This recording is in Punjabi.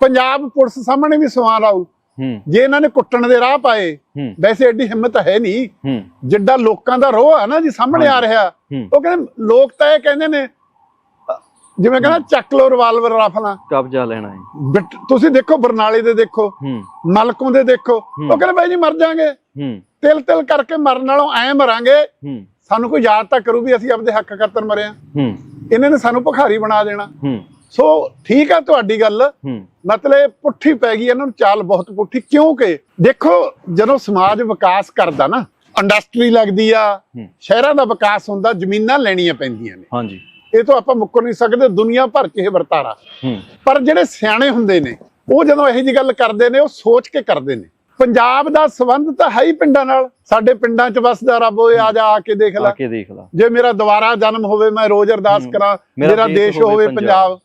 ਪੰਜਾਬ ਪੁਲਿਸ ਸਾਹਮਣੇ ਵੀ ਸਵਾਲ ਹੂੰ। ਜੇ ਇਹਨਾਂ ਨੇ ਕੁੱਟਣ ਦੇ ਰਾਹ ਪਾਏ ਵੈਸੇ ਐਡੀ ਹਿੰਮਤ ਹੈ ਨਹੀਂ। ਜਿੱਡਾ ਲੋਕਾਂ ਦਾ ਰੋਹ ਆ ਨਾ ਜੀ ਸਾਹਮਣੇ ਆ ਰਿਹਾ। ਉਹ ਕਹਿੰਦੇ ਲੋਕ ਤਾਂ ਇਹ ਕਹਿੰਦੇ ਨੇ ਜਿਵੇਂ ਕਹਿੰਦਾ ਚੱਕ ਲੋ ਰਿਵਾਲਵਰ ਰਾਫਲਾਂ। ਕਬਜ਼ਾ ਲੈਣਾ ਹੈ। ਤੁਸੀਂ ਦੇਖੋ ਬਰਨਾਲੇ ਦੇ ਦੇਖੋ ਮਲਕੋਂ ਦੇ ਦੇਖੋ। ਉਹ ਕਹਿੰਦੇ ਬਾਈ ਜੀ ਮਰ ਜਾਾਂਗੇ। ਤਿਲ ਤਿਲ ਕਰਕੇ ਮਰਨ ਨਾਲੋਂ ਐ ਮਰਾਂਗੇ। ਸਾਨੂੰ ਕੋਈ ਯਾਦ ਤਾਂ ਕਰੂ ਵੀ ਅਸੀਂ ਆਪਦੇ ਹੱਕ ਕਰਤਨ ਮਰੇ ਆ ਇਹਨਾਂ ਨੇ ਸਾਨੂੰ ਭਿਖਾਰੀ ਬਣਾ ਦੇਣਾ। ਸੋ ਠੀਕ ਆ ਤੁਹਾਡੀ ਗੱਲ। ਮਤਲਬ ਪੁੱਠੀ ਪੈ ਗਈ ਇਹਨਾਂ ਨੂੰ ਚਾਲ ਬਹੁਤ ਪੁੱਠੀ। ਕਿਉਂਕਿ ਦੇਖੋ ਜਦੋਂ ਸਮਾਜ ਵਿਕਾਸ ਕਰਦਾ ਨਾ ਇੰਡਸਟਰੀ ਲੱਗਦੀ ਆ। ਸ਼ਹਿਰਾਂ ਦਾ ਵਿਕਾਸ ਹੁੰਦਾ ਜ਼ਮੀਨਾਂ ਲੈਣੀਆਂ ਪੈਂਦੀਆਂ ਨੇ। ਹਾਂਜੀ। ਇਹ ਤੋਂ ਆਪਾਂ ਮੁੱਕਰ ਨਹੀਂ ਸਕਦੇ ਦੁਨੀਆ ਭਰ 'ਚ ਇਹ ਵਰਤਾਰਾ। ਪਰ ਜਿਹੜੇ ਸਿਆਣੇ ਹੁੰਦੇ ਨੇ ਉਹ ਜਦੋਂ ਇਹੋ ਜੀ ਗੱਲ ਕਰਦੇ ਨੇ ਉਹ ਸੋਚ ਕੇ ਕਰਦੇ ਨੇ। ਪੰਜਾਬ ਦਾ ਸੰਬੰਧ ਤਾਂ ਹੈ ਹੀ ਪਿੰਡਾਂ ਨਾਲ। ਸਾਡੇ ਪਿੰਡਾਂ 'ਚ ਵਸਦਾ ਰੱਬ ਓਏ ਆ ਜਾ ਆ ਕੇ ਦੇਖ ਆ ਲੈ ਕੇ ਦੇਖ ਲਾ। ਜੇ ਮੇਰਾ ਦੁਬਾਰਾ ਜਨਮ ਹੋਵੇ ਮੈਂ ਰੋਜ਼ ਅਰਦਾਸ। ਕਰਾਂ ਮੇਰਾ ਦੇਸ਼ ਹੋਵੇ। ਪੰਜਾਬ।